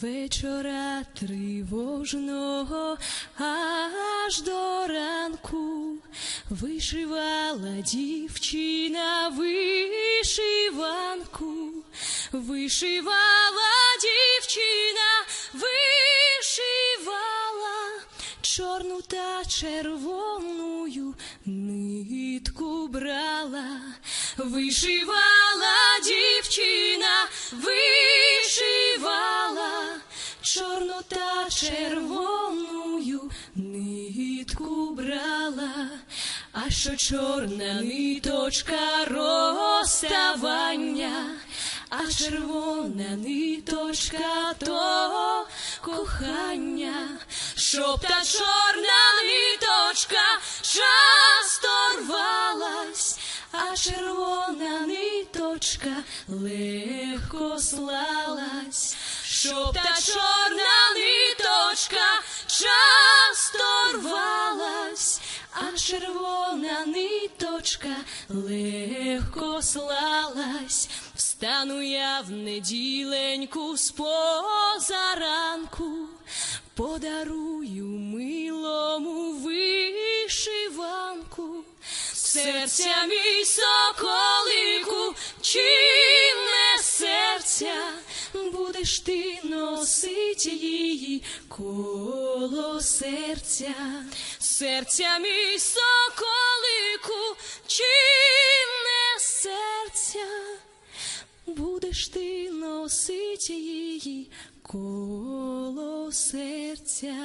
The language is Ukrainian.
вечора тривожного аж до ранку. Вишивала дівчина вишиванку, вишивала дівчина, вишивала чорну та червоною нитку брала, вишивала дівчина, вишивала та червоною нитку брала, а що чорна ниточка розставання, а червона ниточка то кохання, щоб та чорна ниточка часто рвалась, а червона ниточка легко слалась, щоб та чорна часто рвалась, а червона ниточка легко слалась. Встану я в неділеньку з позаранку, подарую милому вишиванку, серця мій соколику, чим не серця, будеш ти носить її коло серця, серця мій соколику, чи не серця будеш ти носить її коло серця.